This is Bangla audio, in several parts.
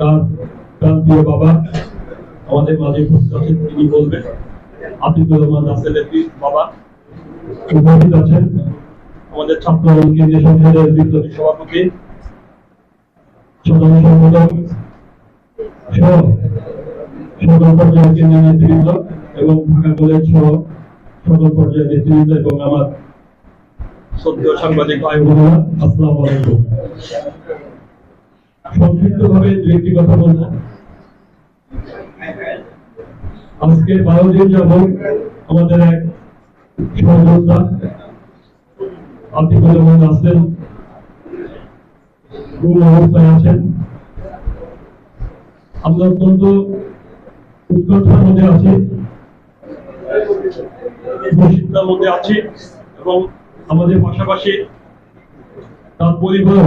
তার তার প্রিয় বাবা? আমাদের মাঝে উপস্থিত আছেন, তিনি বলবেন। আতিকুর রহমান রাসেলের বাবা। উপস্থিত আছেন আমাদের ছাত্র কেন্দ্রীয় সংসদের বিপ্লবী সভাপতি, সাধারণ সম্পাদক, সহ সকল পর্যায়ের কেন্দ্রীয় নেতৃবৃন্দ এবং ঢাকা কলেজ সহ সকল পর্যায়ের নেতৃবৃন্দ এবং আমার শ্রদ্ধেয় সাংবাদিক ভাই বোনেরা আসসালামু আলাইকুম। সংক্ষিপ্ত ভাবে দু একটি কথা বলব। আজকে বারো দিন যাবৎ আমাদের এক অবস্থায় আছেন। আমরা অত্যন্ত উৎকণ্ঠার মধ্যে আছি মধ্যে আছি এবং আমাদের পাশাপাশি তার পরিবার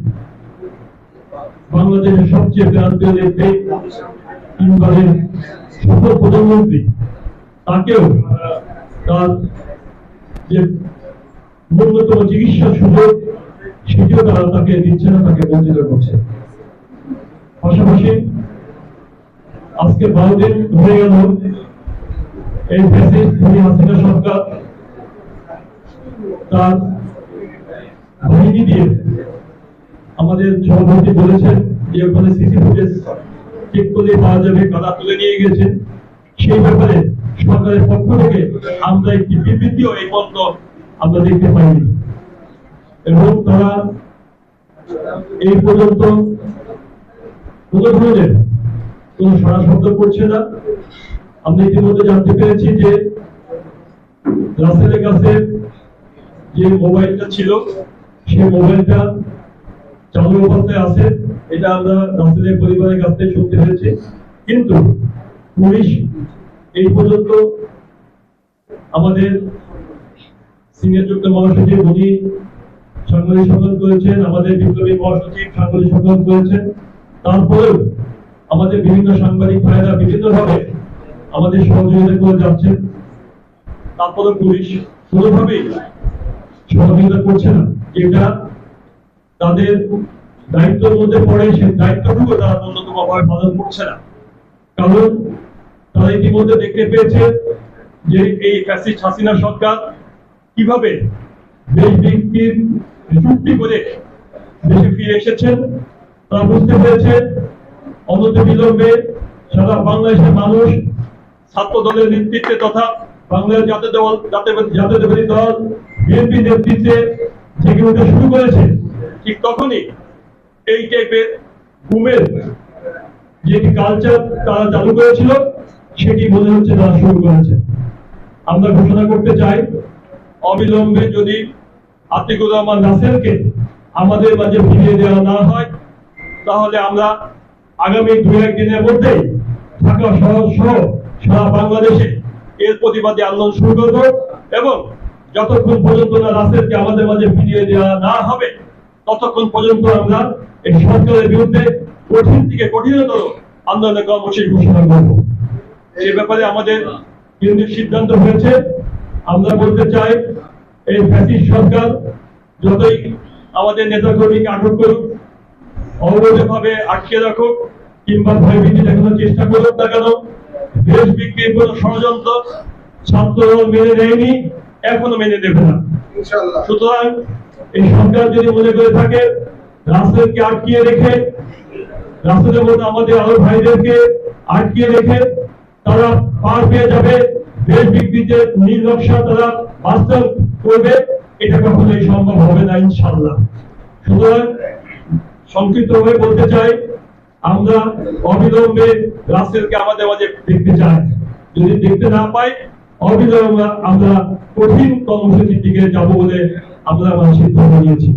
বাংলাদেশের সবচেয়ে প্রান্তীয় নেত্রী তিনবারের সফল প্রধানমন্ত্রী, তাকেও তার যে ন্যূনতম চিকিৎসার সুযোগ, সেটিও তারা তাকে দিচ্ছে না, তাকে বঞ্চিত করছে। পাশাপাশি আজকে বারো দিন হয়ে গেল এই ফ্যাসিস্ট ধনী হাসিনা সরকার। তার বাহিনী দিয়ে আমাদের সভাপতি বলেছেন যে ওখানে সিসি ফুটেজ চেক করলে পাওয়া যাবে কাদা তুলে নিয়ে গেছেন সেই ব্যাপারে সরকারের পক্ষ থেকে আমরা একটি বিবৃতিও এই পর্যন্ত আমরা দেখতে পাইনি। এবং তারা এই পর্যন্ত কোন ধরনের কোন সারা শব্দ করছে না। আমরা ইতিমধ্যে জানতে পেরেছি যে রাসেলের কাছে যে মোবাইলটা ছিল, সেই মোবাইলটা চালু অবস্থায় আছে, এটা আমরা রাসেলের পরিবারের কাছ থেকে শুনতে পেরেছি কিন্তু পুলিশ এই পর্যন্ত আমাদের সিনিয়র যুক্ত মহাসচিব উনি সাংবাদিক সম্মেলন করেছেন, আমাদের বিপ্লবী মহাসচিব সাংবাদিক সম্মেলন করেছেন। তারপরেও আমাদের বিভিন্ন সাংবাদিক ভাইরা বিভিন্ন ভাবে আমাদের সহযোগিতা করে যাচ্ছেন। তারপরে পুলিশ কোনোভাবেই সহযোগিতা করছে না। যেটা তাদের দায়িত্বের মধ্যে পড়ে, সেই দায়িত্বটুকু তারা ন্যূনতম ভাবে পালন করছে না। কারণ তারা ইতিমধ্যে দেখতে পেয়েছে যে এই ফ্যাসিস্ট হাসিনা সরকার কীভাবে দেশ বিক্রির চুক্তি করে দেশে ফিরে এসেছেন তারা বুঝতে পেরেছে অনতি বিলম্বে সারা বাংলাদেশের মানুষ ছাত্র দলের নেতৃত্বে তথা বাংলাদেশ জাতীয় দল, জাতীয় জাতীয়তাবাদী দল বিএনপি নেতৃত্বে থেকে উঠতে শুরু করেছে। তখনই এই টাইপের ঘুমের যে কালচার তারা চালু করেছিল, সেটি মনে হচ্ছে তারা শুরু করেছে। আমরা ঘোষণা করতে চাই, অবিলম্বে যদি আতিকুর নাসেরকে আমাদের মাঝে ফিরিয়ে দেওয়া না হয়, তাহলে আমরা আগামী দু একদিনের মধ্যে ঢাকা শহর সহ সারা বাংলাদেশে এর প্রতিবাদে আন্দোলন শুরু করব এবং যতক্ষণ পর্যন্ত না রাসেলকে আমাদের মাঝে ফিরিয়ে দেওয়া না হবে ততক্ষণ পর্যন্ত আমরা এই সরকারের বিরুদ্ধে কঠিন থেকে কঠিনতর আন্দোলনের কর্মসূচি ঘোষণা করব। এই ব্যাপারে আমাদের কেন্দ্রীয় সিদ্ধান্ত হয়েছে। আমরা বলতে চাই এই ফ্যাসিস্ট সরকার যতই আমাদের নেতাকর্মীকে আটক করুক অবৈধভাবে আটকে রাখুক কিংবা ভয়ভীতি দেখানোর চেষ্টা করুক না কেন দেশ বিক্রির কোন ষড়যন্ত্র ছাত্র মেনে নেয়নি এখনও মেনে নেবে না। সুতরাং এই সরকার যদি মনে করে থাকে রাস্তাকে আটকিয়ে রেখে রাস্তার মধ্যে আমাদের আরও ভাইদেরকে আটকে রেখে তারা পার পেয়ে যাবে, দেশ বিকৃতিতে নীল নকশা তারা বাস্তব করবে, এটা কখনোই সম্ভব হবে না ইনশাল্লাহ সুতরাং সংক্ষিপ্ত ভাবে বলতে চাই, আমরা অবিলম্বে রাসেলকে আমাদের মাঝে দেখতে চাই। যদি দেখতে না পাই অবিলম্বে আমরা কঠিন কর্মসূচির দিকে যাব বলে আমরা আমার সিদ্ধান্ত নিয়েছি।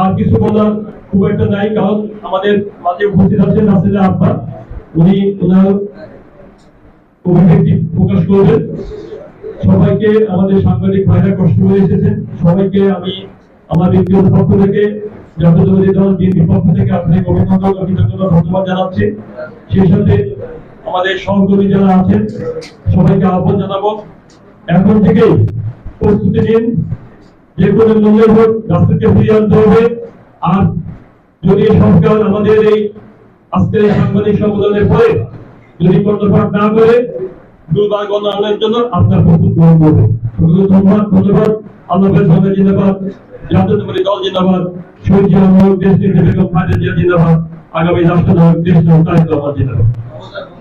আর কিছু বলার খুব একটা নাই, কারণ আমাদের মাঝে উপস্থিত আছেন আব্বা উনি ওনার প্রকাশ করবেন। সবাইকে আমাদের সাংবাদিক ভাইরা কষ্ট করে এসেছেন। সবাইকে আমি আমার ব্যক্তিগত পক্ষ থেকে দল বিএনপির পক্ষ থেকে আপনাকে অভিনন্দন ও কৃতজ্ঞতা ধন্যবাদ জানাচ্ছি। সেই সাথে আমাদের সহকর্মী যারা আছেন, সবাইকে আহ্বান জানাব। এখন থেকেই প্রস্তুতি নিন। যে কোনো মূল্যের হোক রাস্তাকে ফিরিয়ে আনতে হবে। আর যদি সরকার আমাদের এই আজকের এই সাংবাদিক সম্মেলনের পরে যদি কর্ণপাত না করে দুর্বার গণ জন্য আপনার প্রস্তুত গ্রহণ করবে। ধন্যবাদ ধন্যবাদ। আল্লাহ জিন্দাবাদ। জাতীয়তাবাদী দল জিন্দাবাদ। জিয়া দেশ জিন্দাবাদ। আগামী রাষ্ট্রনায়ক দেশ জিন্দাবাদ।